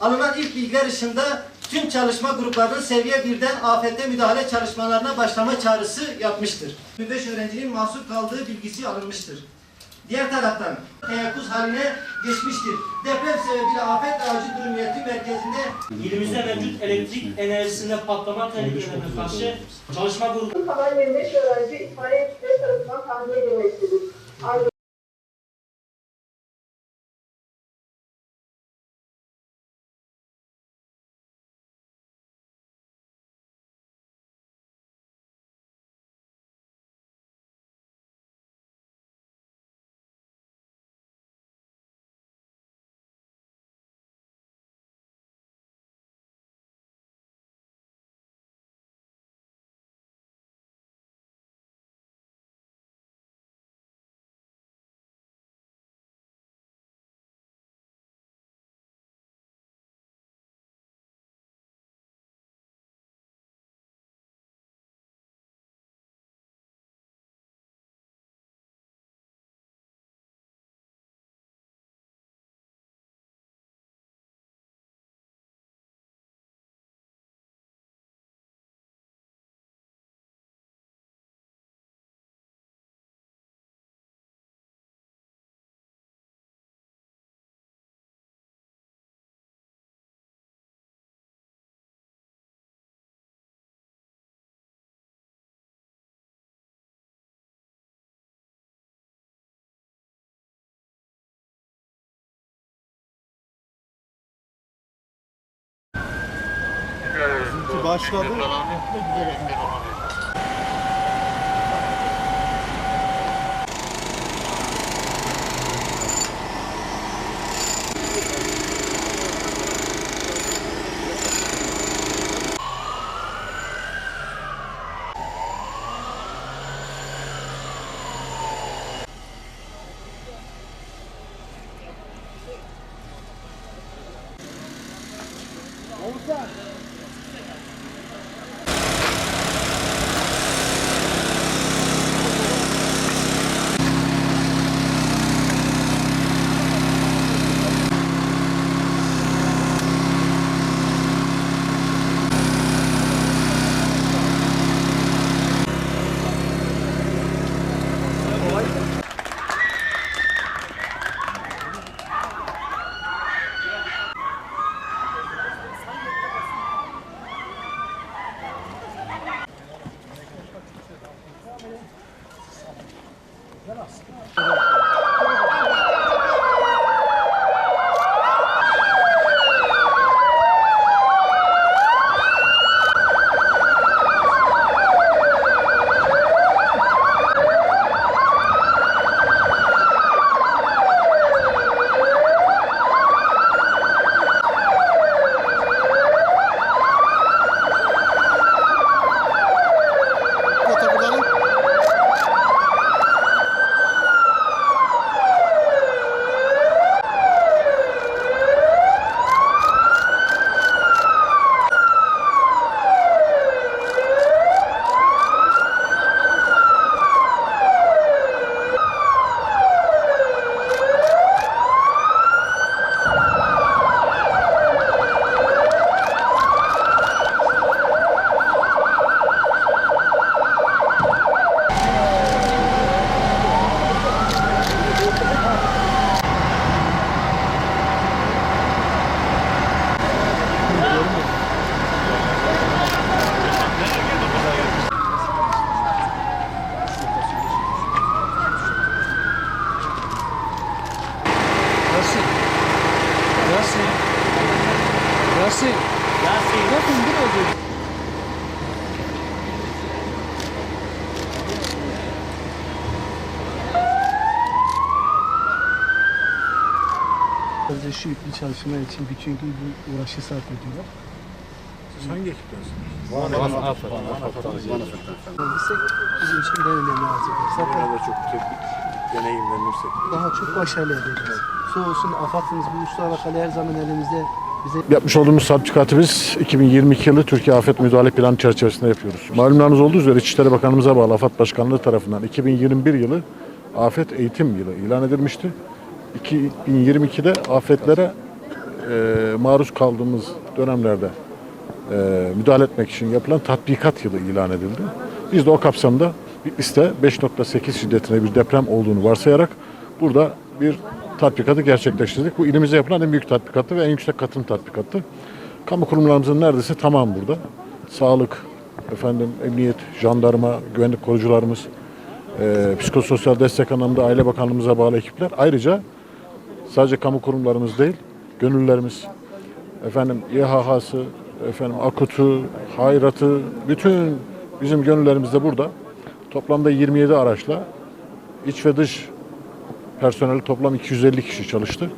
alınan ilk bilgiler ışığında tüm çalışma gruplarının seviye 1'den afette müdahale çalışmalarına başlama çağrısı yapmıştır. 25 öğrencinin mahsur kaldığı bilgisi alınmıştır. Diğer taraftan teyakkuz haline geçmiştir. Deprem sebebiyle afet acil durum yönetim merkezinde İlimizde mevcut elektrik enerjisinde patlama tehlikelerine karşı çalışma grubu kalan 25 öğrenci itfaiye ekipleri tarafından Başladı. Gracias. Yasin. Yasin. Yasin. Yasin Bakın bu da oldu. Sadece şu ipi çalışma için bütün gün bir uğraşı sarf ediyorlar. Hangi ekiptensin? Gitsek bizim için de önemli olacak. Zaten çok teknik deneyimlenirsek. daha çok başarılı edeceğiz. Sağ olsun AFAD'ımız bu uluslararası her zaman elimizde bize Yapmış olduğumuz sertifikatı biz 2022 yılı Türkiye Afet Müdahale Planı çerçevesinde yapıyoruz. Malumlarınız olduğu üzere İçişleri Bakanımıza bağlı AFAD Başkanlığı tarafından 2021 yılı Afet Eğitim Yılı ilan edilmişti. 2022'de afetlere e, maruz kaldığımız dönemlerde e, müdahale etmek için yapılan tatbikat yılı ilan edildi. Biz de o kapsamda Bitlis'te 5.8 şiddetine bir deprem olduğunu varsayarak burada bir tatbikatı gerçekleştirdik. Bu ilimizde yapılan en büyük tatbikattı ve en yüksek katın tatbikattı. Kamu kurumlarımızın neredeyse tamam burada. Sağlık, efendim emniyet, jandarma, güvenlik korucularımız, e, psikososyal destek anlamında Aile Bakanlığımıza bağlı ekipler. Ayrıca sadece kamu kurumlarımız değil, gönüllülerimiz, efendim İHH'sı, efendim AKUT'u, Hayrat'ı, bütün bizim gönüllerimiz de burada. Toplamda 27 araçla iç ve dış personeli toplam 250 kişi çalıştı.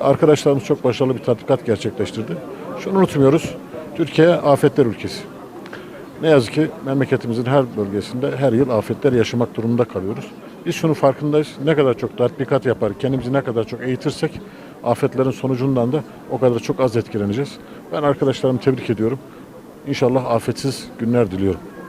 Arkadaşlarımız çok başarılı bir tatbikat gerçekleştirdi. Şunu unutmuyoruz, Türkiye afetler ülkesi. Ne yazık ki memleketimizin her bölgesinde her yıl afetler yaşamak durumunda kalıyoruz. Biz şunun farkındayız. Ne kadar çok tatbikat yapar, kendimizi ne kadar çok eğitirsek afetlerin sonucundan da o kadar çok az etkileneceğiz. Ben arkadaşlarımı tebrik ediyorum. İnşallah afetsiz günler diliyorum.